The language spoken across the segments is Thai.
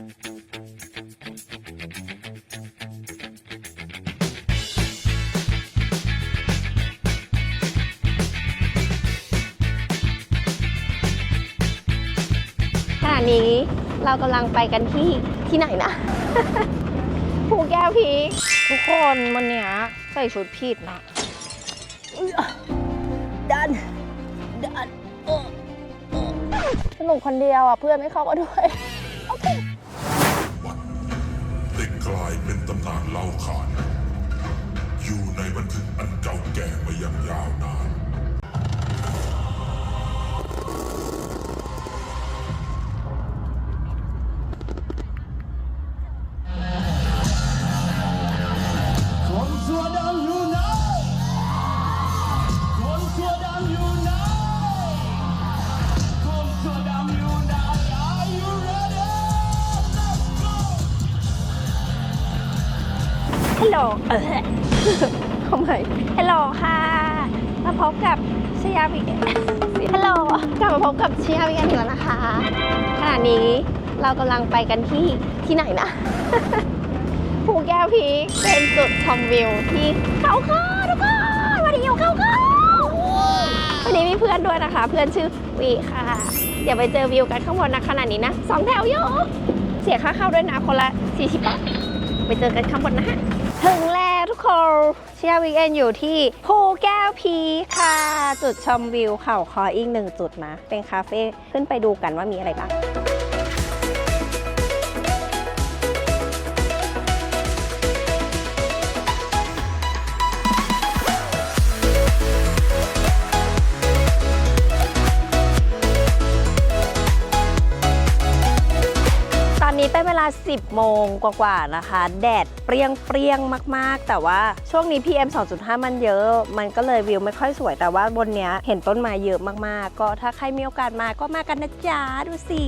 ขณะนี้เรากำลังไปกันที่ที่ไหนนะ ภูแก้วพีคทุกคนวันเนี้ยใส่ชุดผิดนะดัน ดันสนุกคนเดียวอะ เพื่อนไม่เข้ามาด้วย เล่าขาน อยู่ในบันทึกอันเก่าแก่มาอย่างยาวนาน กำลังไปกันที่ที่ไหนนะ ภูแก้วพีเป็นจุดชมวิวที่เขาค้อทุกคนวันนี้อยู่เขาค้อวันนี้มีเพื่อนด้วยนะคะ เพื่อนชื่อวีค่ะ เดี๋ยวไปเจอวิวกันข้างบนนะขณะนี้นะสองแถวอยู่เสียค่าเข้าด้วยนะคนละ 40 บาท ไปเจอกันข้างบนนะฮะถึงแล้วทุกคนเชียร์วีเอนอยู่ที่ภูแก้วพีค่ะ จุดชมวิวเขาคออีกหนึ่งจุดนะ เป็นคาเฟ่ขึ้นไปดูกันว่ามีอะไรบ้าง ลา 10 โมงกว่าๆนะคะ แดดเปรี้ยงเปรี้ยงๆมาก ๆ แต่ว่าช่วงนี้ PM 2.5 มันเยอะ มันก็เลยวิวไม่ค่อยสวยแต่ว่าบนเนี้ยเห็นต้นไม้เยอะมากๆ ก็ถ้าใครมีโอกาสมาก็มากันนะจ๊ะ ดูสิ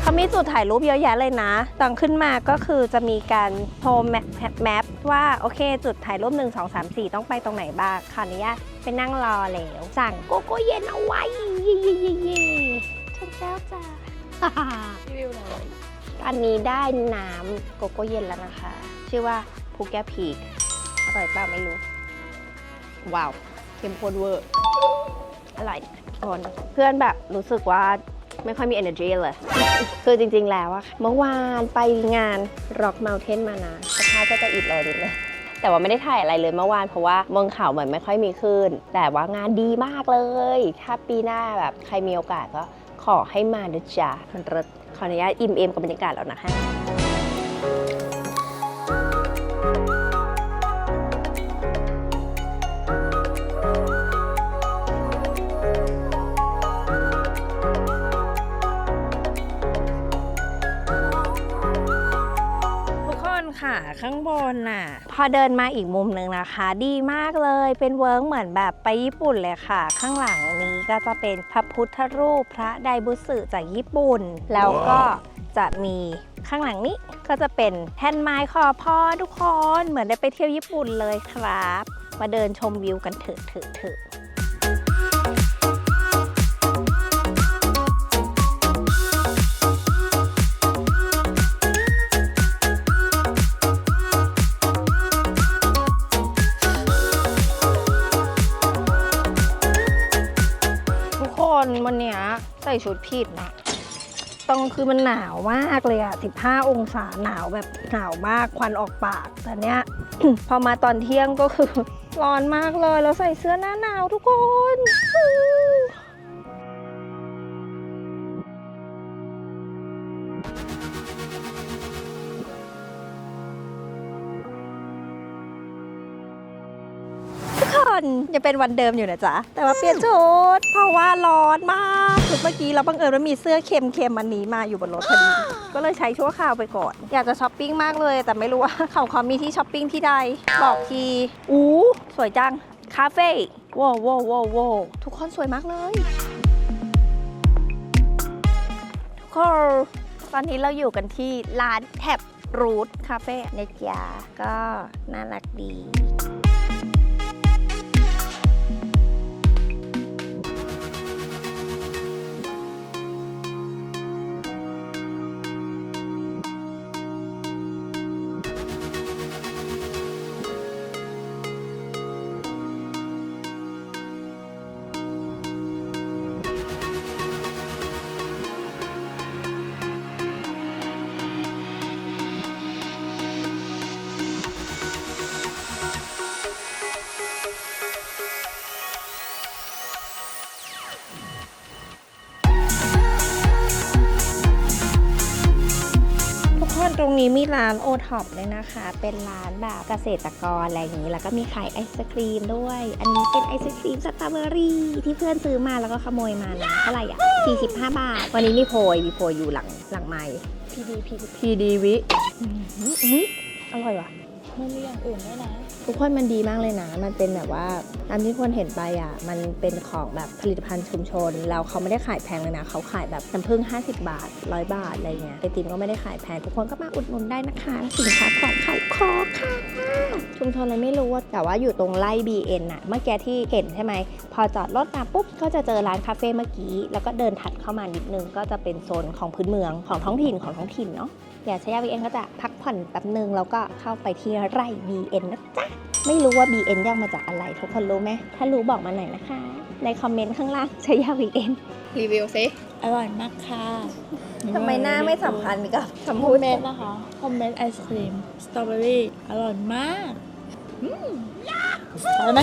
เขามีจุดถ่ายรูปเยอะแยะเลยนะ ตอนขึ้นมาก็คือจะมีการโชว์แมปแมปว่าโอเค จุดถ่ายรูป 1 2 3 4 ต้องไปตรงไหนบ้างขออนุญาตไปนั่งรอแล้วสั่งโกโก้เย็นเอาไว้เย่เย่เย่เย่ถึงแล้วจ้า รีวิวเลยอันนี้ได้น้ำโกโก้เย็นแล้วนะคะ ชื่อว่าภูแก้พีกอร่อยเปล่าไม่รู้ ว้าวเข้มข้นเวอร์อร่อยก่อนเพื่อนแบบรู้สึกว่าไม่ค่อยมี energy เลย คือจริงๆแล้วอะค่ะเมื่อวานไปงาน Rock Mountain มานะสภาพก็จะอิดโรยนิดเลยแต่ว่าไม่ได้ถ่ายอะไรเลยเมื่อวานเพราะว่าบนเขาเหมือนไม่ค่อยมีคลื่นแต่ว่างานดีมากเลย ถ้าปีหน้าแบบใครมีโอกาสก็ อให้มาดจ้ามันเลิศขออนุญาตอิ่มเอมกับบรรยากาศแล้วนะคะทุกคนค่ะข้างบนนะ อเดินมาอีกมุมหนึ่งนะคะ ดีมากเลยเป็นเวิร์กเหมือนแบบไปญี่ปุ่นเลยค่ะ ข้างหลังนี้ก็จะเป็นพระพุทธรูปพระไดบุสึจากญี่ปุ่น แล้วก็จะมีข้างหลังนี้ก็จะเป็นแท่นไม้ขอพรทุกคน เหมือนได้ไปเที่ยวญี่ปุ่นเลยครับ มาเดินชมวิวกันเถอะเถอะเถอะ ส่ชุดผิดนะตรงคือมันหนาวมากเลยอะ15 องศาหนาวแบบหนาวมากควันออกปาก แต่เนี้ย พอมาตอนเที่ยงก็คือร้อนมากเลยแล้วใส่เสื้อหน้าหนาวทุกคน นยังเป็นวันเดิมอยู่นะจ๊ะ แต่ว่าเปลี่ยนชุดเพราะว่าร้อนมากชุดเมื่อกี้เราบังเอิญว่ามีเสื้อเค็มๆมันนี้มาอยู่บนรถพอดี ก็เลยใช้ชั่วคราวไปก่อน อยากจะช้อปปิ้งมากเลย แต่ไม่รู้ว่าเขาเขามีที่ช้อปปิ้งที่ใด บอกทีอู้สวยจัง คาเฟ่ว้าวว้าวว้าวว้าวทุกคนสวยมากเลย ทุกคนตอนนี้เราอยู่กันที่ร้านแท็บรูทคาเฟ่นะจ๊ะก็น่ารักดี นี้มีร้านโอท็อปเลยนะคะ เป็นร้านแบบเกษตรกรอะไรอย่างนี้ แล้วก็มีขายไอศครีมด้วย อันนี้เป็นไอศครีมสตรอเบอรี่ที่เพื่อนซื้อมาแล้วก็ขโมยมานะเท่าไหร่อะ 45 บาท วันนี้มีโพยมีโพยอยู่หลังหลังไม้พีดีพีดีพีดีวิอร่อยว่ะมันมีอย่างอื่นด้วยนะ ทุกคนมันดีมากเลยนะ มันเป็นแบบว่าตามที่คนเห็นไปอะ มันเป็นของแบบผลิตภัณฑ์ชุมชน แล้วเขาไม่ได้ขายแพงเลยนะ เขาขายแบบน้ำผึ้ง50 บาท 100 บาทอะไรเงี้ยไอติมก็ไม่ได้ขายแพง ทุกคนก็มาอุดหนุนได้นะคะ สินค้าของเขาคอค่ะ ชุมชนอะไรไม่รู้ว่าแต่ว่าอยู่ตรงไล่ BN น่ะ เมื่อกี้ที่เห็นใช่ไหม พอจอดรถมาปุ๊บ ก็จะเจอร้านคาเฟ่เมื่อกี้ แล้วก็เดินถัดเข้ามานิดนึง ก็จะเป็นโซนของพื้นเมือง ของท้องถิ่น ของท้องถิ่นเนาะ อย่าใช้ยา BN ก็จะพักผ่อนแป๊บนึงแล้วก็เข้าไปที่ไร่ BN นะจ๊ะ ไม่รู้ว่า BN ย่อมาจากอะไร ทุกคนรู้ไหม ถ้ารู้บอกมาหน่อยนะคะ ในคอมเมนต์ข้างล่างใช้ยา BN รีวิวซิอร่อยมากค่ะทำไมหน้าไม่สัมพันธ์กับคอมคำพูดเมนต์นะคะคอมเมนต์ไอศครีมสตรอเบอรี่อร่อยมากอืมไปไหม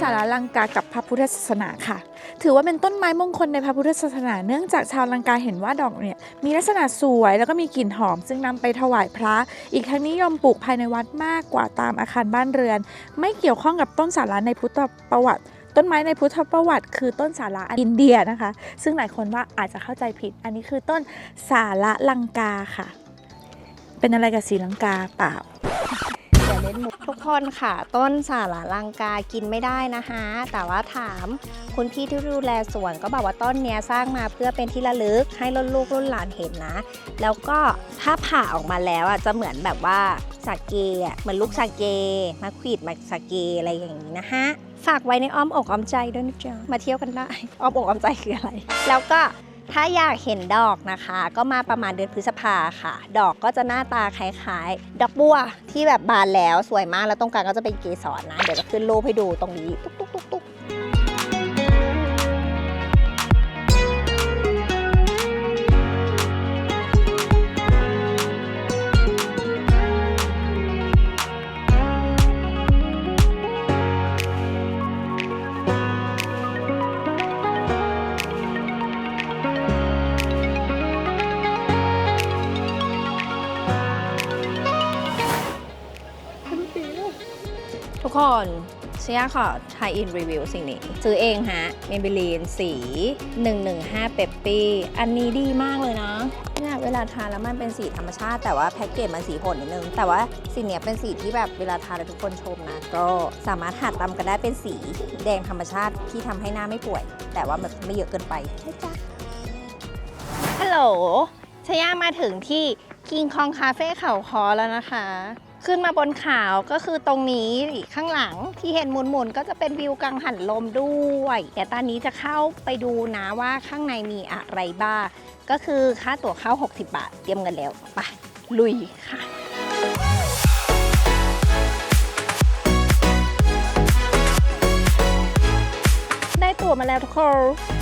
สาราลังกากับพระพุทธศาสนาค่ะ ถือว่าเป็นต้นไม้มงคลในพระพุทธศาสนา เนื่องจากชาวลังกาเห็นว่าดอกเนี่ยมีลักษณะสวยแล้วก็มีกลิ่นหอม ซึ่งนำไปถวายพระ อีกทั้งนิยมปลูกภายในวัดมากกว่าตามอาคารบ้านเรือน ไม่เกี่ยวข้องกับต้นสาราในพุทธประวัติต้นไม้ในพุทธประวัติ คือต้นสาระอินเดียนะคะ ซึ่งหลายคนว่าอาจจะเข้าใจผิด อันนี้คือต้นสาระลังกาค่ะ เป็นอะไรกับสีลังกาเปล่า อย่าเล่นมุกทุกคนค่ะ ต้นสาระลังกากินไม่ได้นะคะ แต่ว่าถามคุณพี่ที่ดูแลสวนก็บอกว่าต้นเนี้ยสร้างมาเพื่อเป็นที่ระลึกให้รุ่นลูกรุ่นหลานเห็นนะ แล้วก็ถ้าผ่าออกมาแล้วอะจะเหมือนแบบว่าสาเกอะเหมือนลูกสาเกมาขวีดมาสาเกอะไรอย่างนี้นะฮะฝากไว้ในอ้อมอกอ้อมใจด้วยนะจ๊ะมาเที่ยวกันได้อ้อมอกอ้อมใจคืออะไร แล้วก็ ถ้าอยากเห็นดอกนะคะ ก็มาประมาณเดือนพฤษภาค่ะ ดอกก็จะหน้าตาคล้ายๆ ดอกบัวที่แบบบานแล้วสวยมากแล้วตรงกลางก็จะเป็นเกสรนะ เดี๋ยวจะขึ้นรูปให้ดูตรงนี้ ตุ๊กตุ๊กตุ๊กตุ๊กทุก ชียขอไทยอินรีวิวสิ่งนี้ ซื้อเองฮะเมเบลีนสี 115เปปปี้อันนี้ดีมากเลยนะเนี่ยเวลาทานแล้วมันเป็นสีธรรมชาติแต่ว่าแพ็กเกจมันสีผลนิดนึง แต่ว่าสีเนี้ยเป็นสีที่แบบเวลาทานแล้วทุกคนชมนะ ก็สามารถหัดตำกันได้เป็นสีแดงธรรมชาติที่ทำให้หน้าไม่ป่วย แต่ว่ามันไม่เยอะเกินไปจ๊ะฮัลโหลชยามาถึงที่คิงคองคาเฟ่เขาคอแล้วนะคะ ขึ้นมาบนขาวก็คือตรงนี้ข้างหลังที่เห็นหมุนๆก็จะเป็นวิวกังหันลมด้วยแต่ตอนนี้จะเข้าไปดูนะว่าข้างในมีอะไรบ้างก็คือค่าตั๋วเข้า 60 บาท เตรียมเงินแล้วไปลุยค่ะได้ตั๋วมาแล้วทุกคน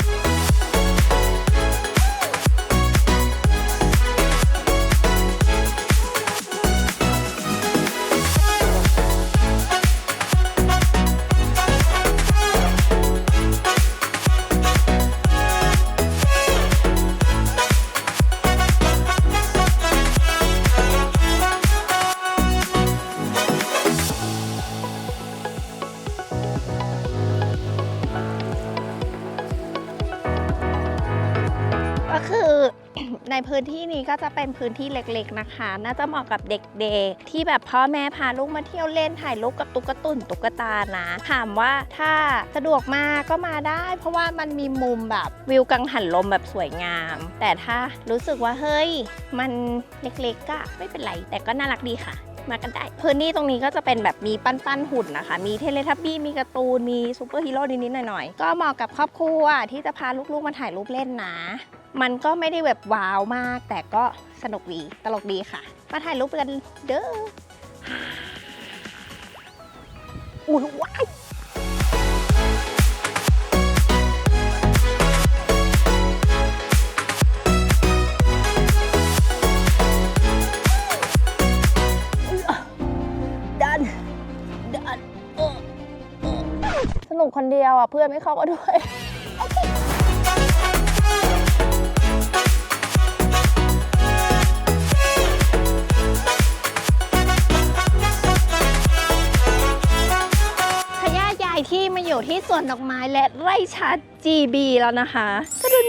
จะเป็นพื้นที่เล็กๆนะคะ น่าจะเหมาะกับเด็กๆ ที่แบบพ่อแม่พาลูกมาเที่ยวเล่นถ่ายรูปกับตุ๊กตุ่นตุ๊กตานะ ถามว่าถ้าสะดวกมาก็มาได้ เพราะว่ามันมีมุมแบบวิวกังหันลมแบบสวยงาม แต่ถ้ารู้สึกว่าเฮ้ย มันเล็กๆก็ไม่เป็นไร แต่ก็น่ารักดีค่ะ มากันได้ พื้นที่ตรงนี้ก็จะเป็นแบบมีปั้นๆหุ่นนะคะ มีเทเลทับบี้ มีการ์ตูน มีซูเปอร์ฮีโร่นิดๆหน่อยๆ ก็เหมาะกับครอบครัวที่จะพาลูกๆมาถ่ายรูปเล่นนะ มันก็ไม่ได้แบบว้าวมาก แต่ก็สนุกดี ตลกดีค่ะ มาถ่ายรูปกันเด้ออุ้ยว้าย เดียวอะเพื่อนไม่เข้ามาด้วย พญาใหญ่ที่มาอยู่ที่สวนดอกไม้และไร่ชา GB แล้วนะคะตะดึน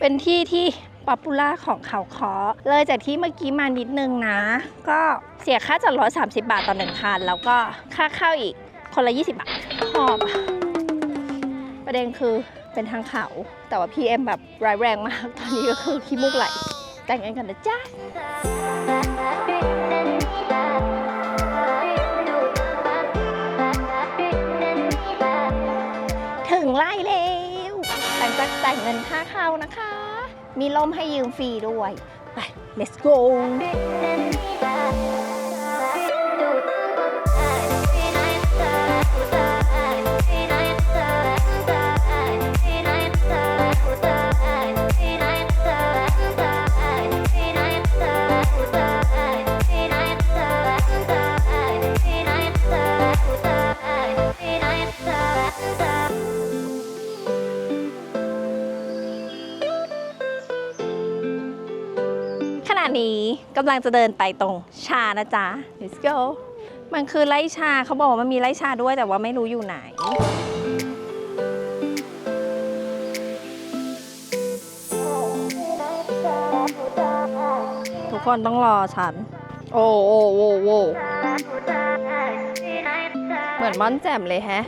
เป็นที่ที่ป๊อปปูล่าของเขาคอเลยจากที่เมื่อกี้มานิดนึงนะ ก็เสียค่าจอดรถ30 บาทต่อหนึ่งคัน แล้วก็ค่าเข้าอีกคนละ 20 บาทหอบ ประเด็นคือเป็นทางเขา แต่ว่า PM แบบร้ายแรงมาก ตอนนี้ก็คือขี้มูกไหล แต่งงานกันนะจ๊ะถึงไล่แล้วหลังจากจ่ายเงินค่าเข้านะคะ มีล่มให้ยืมฟรีด้วย ไป let's go กำลังจะเดินไปตรงชานะจ๊ะ let's go มันคือไร่ชาเขาบอกว่ามันมีไร่ชาด้วยแต่ว่าไม่รู้อยู่ไหน ทุกคนต้องรอฉัน โอ้โอ้โอ้โอ้เหมือนม่อนแจ่มเลยแฮะ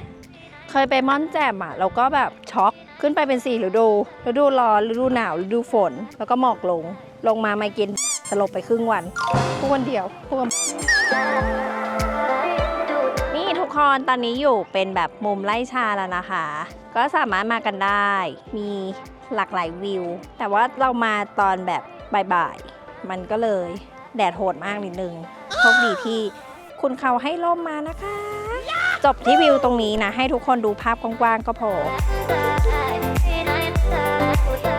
เคยไปม่อนแจ่มอะเราก็แบบช็อกขึ้นไปเป็นสี่ฤดูฤดูร้อนฤดูหนาวฤดูฝน แล้วก็หมอกลง ลงมาไมเกรน สลบไปครึ่งวันพูดวันเดียวพูดวันนี่ทุกคนตอนนี้อยู่เป็นแบบมุมไล่ชาแล้วนะคะ ก็สามารถมากันได้ มีหลากหลายวิว แต่ว่าเรามาตอนแบบบ่ายๆ มันก็เลยแดดโหดมากนิดนึงโชคดีที่คุณเขาให้ร่มมานะคะ จบที่วิวตรงนี้นะ ให้ทุกคนดูภาพกว้างๆก็พอ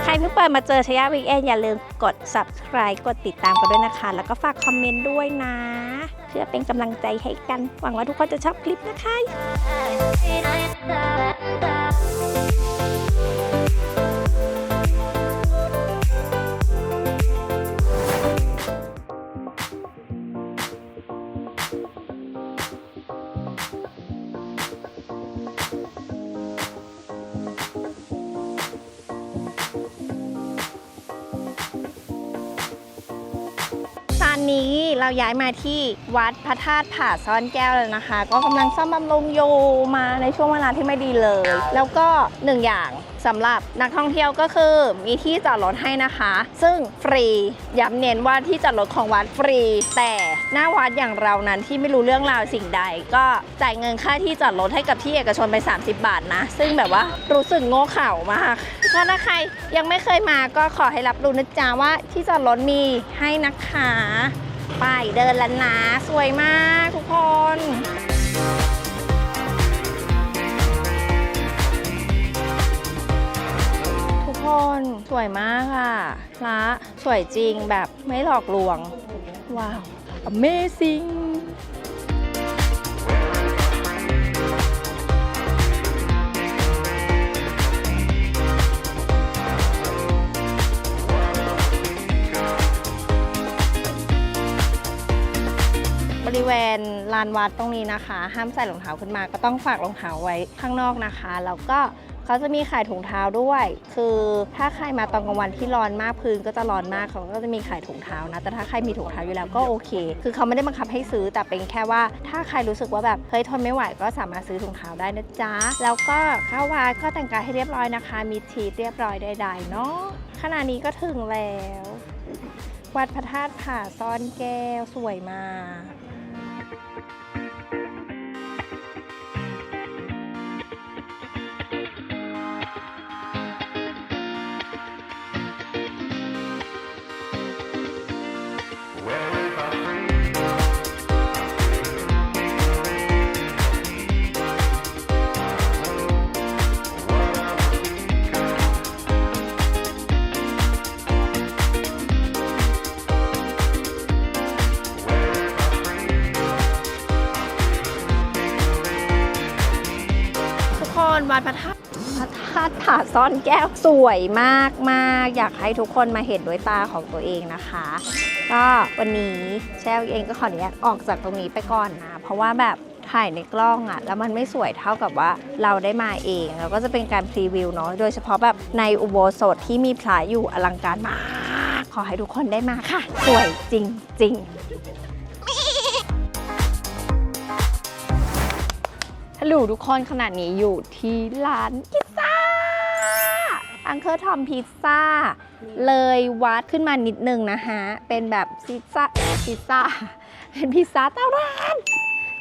รเพิ่งเปิดมาเจอชยาวิกเอนอย่าลืมกด subscribe กดติดตามกันด้วยนะคะ แล้วก็ฝากคอมเมนต์ด้วยนะ เพื่อเป็นกำลังใจให้กัน หวังว่าทุกคนจะชอบคลิปนะคะ เราย้ายมาที่วัดพระธาตุผาซ่อนแก้วแล้วนะคะ ก็กำลังซ่อมบำรุงอยู่มาในช่วงเวลาที่ไม่ดีเลย แล้วก็หนึ่งอย่างสำหรับนักท่องเที่ยวก็คือมีที่จอดรถให้นะคะ ซึ่งฟรีย้ำเน้นว่าที่จอดรถของวัดฟรี แต่หน้าวัดอย่างเรานั้นที่ไม่รู้เรื่องราวสิ่งใด ก็จ่ายเงินค่าที่จอดรถให้กับที่เอกชนไป 30 บาทนะ ซึ่งแบบว่ารู้สึกโง่เข่ามากถ้าถ้าใครยังไม่เคยมาก็ขอให้รับรู้นะจ๊ะว่าที่จอดรถมีให้นะคะ ไปเดินแล้วนะสวยมากทุกคนทุกคนสวยมากค่ะพระสวยจริงแบบไม่หลอกลวง ว้าว amazing เวณลานวัดตรงนี้นะคะ ห้ามใส่รองเท้าขึ้นมา ก็ต้องฝากรองเท้าไว้ข้างนอกนะคะแล้วก็เขาจะมีขายถุงเท้าด้วย คือถ้าใครมาตอนกลางวันที่ร้อนมากพื้นก็จะร้อนมากเขาก็จะมีขายถุงเท้านะ แต่ถ้าใครมีถุงเท้าอยู่แล้วก็โอเค คือเขาไม่ได้บังคับให้ซื้อแต่เป็นแค่ว่า ถ้าใครรู้สึกว่าแบบเฮ้ยทนไม่ไหวก็สามารถซื้อถุงเท้าได้นะจ๊ะ แล้วก็เข้าวัดก็แต่งกายให้เรียบร้อยนะคะ มีทีเรียบร้อยใดๆเนาะขณะนี้ก็ถึงแล้ว วัดพระธาตุผาซ่อนแก้วสวยมาก ซ่อนแก้วสวยมากมากๆอยากให้ทุกคนมาเห็นด้วยตาของตัวเองนะคะ ก็วันนี้แช่เองก็ขออนุญาตออกจากตรงนี้ไปก่อนนะ เพราะว่าแบบถ่ายในกล้องอะแล้วมันไม่สวยเท่ากับว่าเราได้มาเองแล้วก็จะเป็นการพรีวิวเนาะโดยเฉพาะแบบในอุโบสถที่มีพระอยู่อลังการมาก ขอให้ทุกคนได้มาค่ะ สวยจริงจริงฮัลโหลทุกคนขนาดนี้อยู่ที่ร้าน อังเคอร์ทอมพิซซ่า เลยวัดขึ้นมานิดนึงนะฮะ เป็นแบบพิซซ่าพิซซ่า เป็นพิซซ่าเต้าร้าน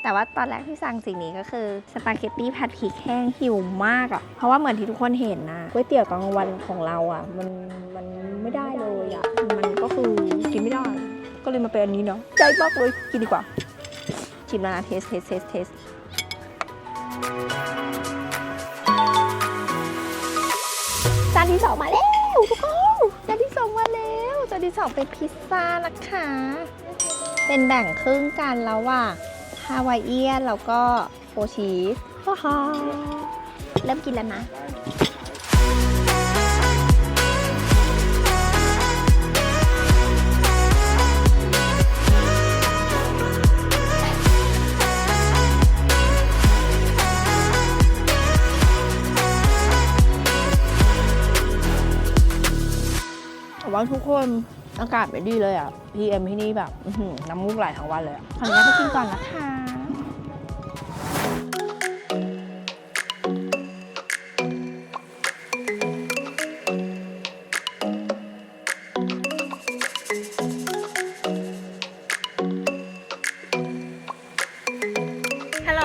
แต่ว่าตอนแรกที่สั่งสิ่งนี้ก็คือสปาเกตตี้ผัดพริกแห้งหิวมากอะ่ะ เพราะว่าเหมือนที่ทุกคนเห็นนะก๋วยเตี๋ยวตอนกลางวันของเราอะ่ะ มันมันไม่ได้เลยอะ่ะ มันก็คือกินไม่ได้ ก็เลยมาเป็นอันนี้เนาะใจมากเลยกินดีกว่าชิมแล้วนะเทสเทสเทสเทสานที่สองมาแล้วทุกคนจานที่สองมาแล้วจานที่สองเป็นพิซซ่านะคะ เป็นแบ่งครึ่งกันแล้วว่าฮาวายเอียนแล้วก็โฟชีสว้าวเริ่มกินแล้วนะ ว่าทุกคนอากาศไม่ดีเลยอะ PM ที่นี่แบบน้ำมูกไหลทั้งวันเลยอะขออนุญาตไปกินก่อนนะคะฮัลโหล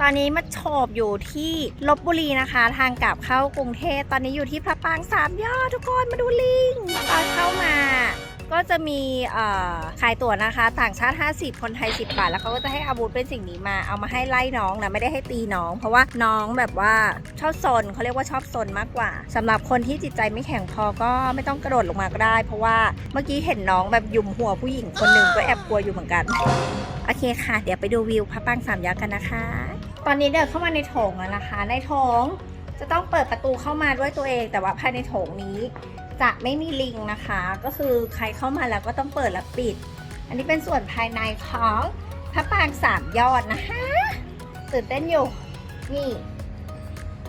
ตอนนี้มาโฉบอยู่ที่ลบบุรีนะคะ ทางกลับเข้ากรุงเทพตอนนี้อยู่ที่พระปางสามยอดทุกคนมาดูลิง ตอนเข้ามาก็จะมีขายตั๋วนะคะ ต่างชาติ 50 คนไทย 10 บาท แล้วเขาก็จะให้อาวุธเป็นสิ่งนี้มา เอามาให้ไล่น้องนะ ไม่ได้ให้ตีน้อง เพราะว่าน้องแบบว่าชอบซนเขาเรียกว่าชอบซนมากกว่าสำหรับคนที่จิตใจไม่แข็งพอก็ไม่ต้องกระโดดลงมาก็ได้ เพราะว่าเมื่อกี้เห็นน้องแบบยุมหัวผู้หญิงคนหนึ่งก็แอบกลัวอยู่เหมือนกัน โอเคค่ะ เดี๋ยวไปดูวิวพระปางสามยอดกันนะคะ ตอนนี้เดินเข้ามาในโถงแล้วนะคะ ในโถงจะต้องเปิดประตูเข้ามาด้วยตัวเอง แต่ว่าภายในโถงนี้ จะไม่มีลิงนะคะ ก็คือใครเข้ามาแล้วก็ต้องเปิดและปิด อันนี้เป็นส่วนภายในของพระปรางสามยอดนะคะตื่นเต้นอยู่นี่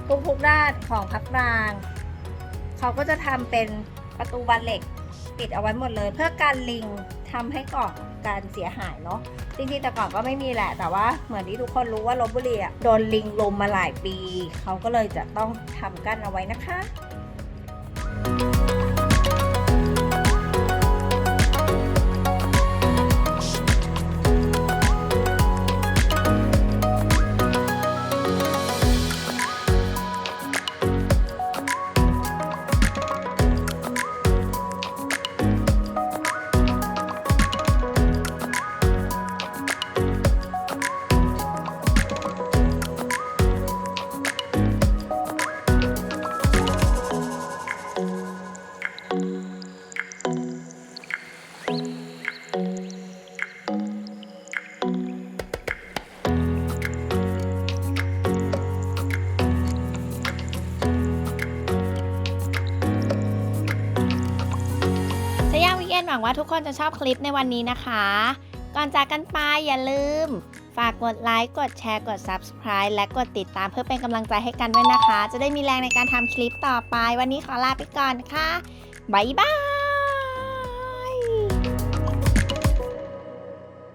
ทุกทุกด้านของพระปราง เขาก็จะทำเป็นประตูบานเหล็กปิดเอาไว้หมดเลย เพื่อการลิงทำให้ก่อการเสียหายเนาะจริงๆแต่ก่อนก็ไม่มีแหละ แต่ว่าเหมือนที่ทุกคนรู้ว่าลบบุรีโดนลิงลมมาหลายปี เขาก็เลยจะต้องทำกั้นเอาไว้นะคะ ว่าทุกคนจะชอบคลิปในวันนี้นะคะ ก่อนจากกันไปอย่าลืม ฝากกดไลค์ กดแชร์ กด Subscribe และกดติดตามเพื่อเป็นกำลังใจให้กันด้วยนะคะ จะได้มีแรงในการทำคลิปต่อไป วันนี้ขอลาไปก่อนค่ะ บ๊ายบาย